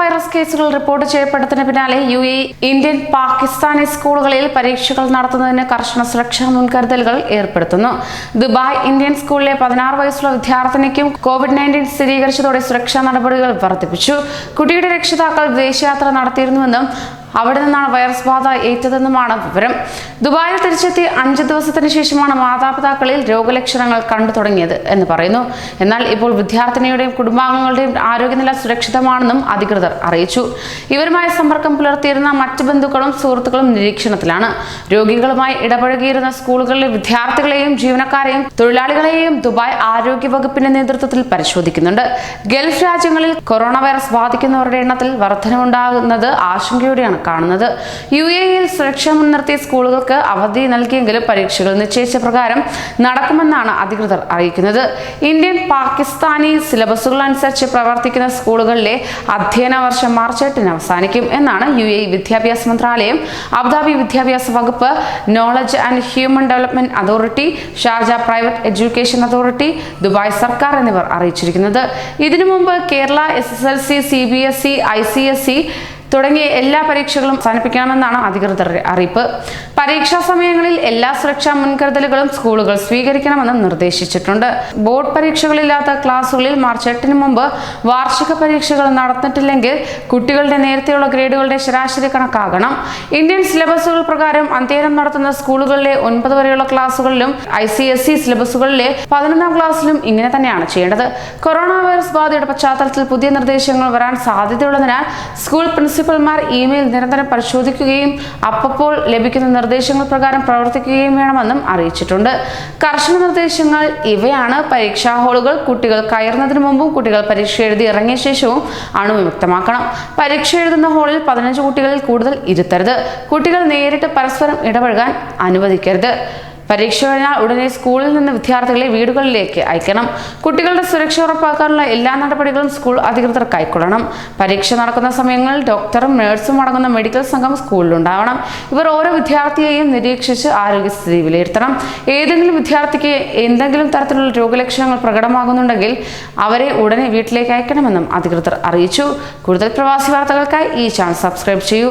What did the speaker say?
Virus കേസുകൾ report ചെയ്യപ്പെട്ടതിന് പിന്നാലെ യു എ ഇന്ത്യൻ പാകിസ്ഥാനി സ്കൂളുകളിൽ പരീക്ഷകൾ നടത്തുന്നതിന് കർശന സുരക്ഷാ മുൻകരുതലുകൾ ഏർപ്പെടുത്തുന്നു. ദുബായ് ഇന്ത്യൻ സ്കൂളിലെ പതിനാറ് വയസ്സുള്ള വിദ്യാർത്ഥിനിക്കും കോവിഡ് നയന്റീൻ സ്ഥിരീകരിച്ചതോടെ സുരക്ഷാ നടപടികൾ വർദ്ധിപ്പിച്ചു. കുട്ടിയുടെ രക്ഷിതാക്കൾ വിദേശയാത്ര നടത്തിയിരുന്നുവെന്നും അവിടെ നിന്നാണ് വൈറസ് ബാധ ഏറ്റതെന്നുമാണ് വിവരം. ദുബായിൽ തിരിച്ചെത്തി അഞ്ച് ദിവസത്തിന് ശേഷമാണ് മാതാപിതാക്കളിൽ രോഗലക്ഷണങ്ങൾ കണ്ടു തുടങ്ങിയത് എന്ന് പറയുന്നു. എന്നാൽ ഇപ്പോൾ വിദ്യാർത്ഥിനിയുടെയും കുടുംബാംഗങ്ങളുടെയും ആരോഗ്യനില സുരക്ഷിതമാണെന്നും അധികൃതർ അറിയിച്ചു. ഇവരുമായി സമ്പർക്കം പുലർത്തിയിരുന്ന മറ്റ് ബന്ധുക്കളും സുഹൃത്തുക്കളും നിരീക്ഷണത്തിലാണ്. രോഗികളുമായി ഇടപഴകിയിരുന്ന സ്കൂളുകളിലെ വിദ്യാർത്ഥികളെയും ജീവനക്കാരെയും തൊഴിലാളികളെയും ദുബായ് ആരോഗ്യ വകുപ്പിന്റെ നേതൃത്വത്തിൽ പരിശോധിക്കുന്നുണ്ട്. ഗൾഫ് രാജ്യങ്ങളിൽ കൊറോണ വൈറസ് ബാധിക്കുന്നവരുടെ എണ്ണത്തിൽ വർധനവുണ്ടാകുന്നത് ആശങ്കയോടെയാണ്. കാണുന്നത്. യു എയിൽ സുരക്ഷ മുൻനിർത്തി സ്കൂളുകൾക്ക് അവധി നൽകിയെങ്കിലും പരീക്ഷകൾ നിശ്ചയിച്ച പ്രകാരം നടക്കുമെന്നാണ് അധികൃതർ അറിയിക്കുന്നത്. ഇന്ത്യൻ പാകിസ്ഥാനി സിലബസുകൾ അനുസരിച്ച് പ്രവർത്തിക്കുന്ന സ്കൂളുകളിലെ അധ്യയന വർഷം മാർച്ച് എട്ടിന് അവസാനിക്കും എന്നാണ് യു എ വിദ്യാഭ്യാസ മന്ത്രാലയം അബുദാബി വിദ്യാഭ്യാസ വകുപ്പ് knowledge and human development authority Sharjah private education authority Dubai സർക്കാർ എന്നിവർ അറിയിച്ചിരിക്കുന്നത്. ഇതിനു മുമ്പ് Kerala S S L C C B S E I C S E തുടങ്ങിയ എല്ലാ പരീക്ഷകളും അവസാനിപ്പിക്കണമെന്നാണ് അധികൃതരുടെ അറിയിപ്പ്. പരീക്ഷാ സമയങ്ങളിൽ എല്ലാ സുരക്ഷാ മുൻകരുതലുകളും സ്കൂളുകൾ സ്വീകരിക്കണമെന്നും നിർദ്ദേശിച്ചിട്ടുണ്ട്. ബോർഡ് പരീക്ഷകളില്ലാത്ത ക്ലാസുകളിൽ മാർച്ച് എട്ടിന് മുമ്പ് വാർഷിക പരീക്ഷകൾ നടന്നിട്ടില്ലെങ്കിൽ കുട്ടികളുടെ നേരത്തെയുള്ള ഗ്രേഡുകളുടെ ശരാശരി കണക്കാകണം. ഇന്ത്യൻ സിലബസുകൾ പ്രകാരം അധ്യയനം നടത്തുന്ന സ്കൂളുകളിലെ ഒൻപത് വരെയുള്ള ക്ലാസുകളിലും ഐ സി എസ് സി സിലബസുകളിലെ പതിനൊന്നാം ക്ലാസ്സിലും ഇങ്ങനെ തന്നെയാണ് ചെയ്യേണ്ടത്. കൊറോണ വൈറസ് ബാധയുടെ പശ്ചാത്തലത്തിൽ പുതിയ നിർദ്ദേശങ്ങൾ വരാൻ സാധ്യതയുള്ളതിനാൽ സ്കൂൾ പ്രിൻസിപ്പൽമാർ ഇമെയിൽ നിരന്തരം പരിശോധിക്കുകയും അപ്പപ്പോൾ ലഭിക്കുന്ന നിർദ്ദേശങ്ങൾ പ്രകാരം പ്രവർത്തിക്കുകയും വേണമെന്നും അറിയിച്ചിട്ടുണ്ട്. കർശന നിർദ്ദേശങ്ങൾ ഇവയാണ്. പരീക്ഷാ ഹാളുകൾ കുട്ടികൾ കയറുന്നതിന് മുമ്പും കുട്ടികൾ പരീക്ഷ എഴുതി ഇറങ്ങിയ ശേഷവും അണുവിമുക്തമാക്കണം പരീക്ഷ എഴുതുന്ന ഹാളിൽ പതിനഞ്ച് കുട്ടികളിൽ കൂടുതൽ ഇരുത്തരുത്. കുട്ടികൾ നേരിട്ട് പരസ്പരം ഇടപഴകാൻ അനുവദിക്കരുത്. പരീക്ഷ കഴിഞ്ഞാൽ ഉടനെ സ്കൂളിൽ നിന്ന് വിദ്യാർത്ഥികളെ വീടുകളിലേക്ക് അയക്കണം. കുട്ടികളുടെ സുരക്ഷ ഉറപ്പാക്കാനുള്ള എല്ലാ നടപടികളും സ്കൂൾ അധികൃതർ കൈക്കൊള്ളണം. പരീക്ഷ നടക്കുന്ന സമയങ്ങളിൽ ഡോക്ടറും നഴ്സും അടങ്ങുന്ന മെഡിക്കൽ സംഘം സ്കൂളിലുണ്ടാവണം. ഇവർ ഓരോ വിദ്യാർത്ഥിയെയും നിരീക്ഷിച്ച് ആരോഗ്യസ്ഥിതി വിലയിരുത്തണം. ഏതെങ്കിലും വിദ്യാർത്ഥിക്ക് എന്തെങ്കിലും തരത്തിലുള്ള രോഗലക്ഷണങ്ങൾ പ്രകടമാകുന്നുണ്ടെങ്കിൽ അവരെ ഉടനെ വീട്ടിലേക്ക് അയക്കണമെന്നും അധികൃതർ അറിയിച്ചു. കൂടുതൽ പ്രവാസി വാർത്തകൾക്കായി ഈ ചാനൽ സബ്സ്ക്രൈബ് ചെയ്യൂ.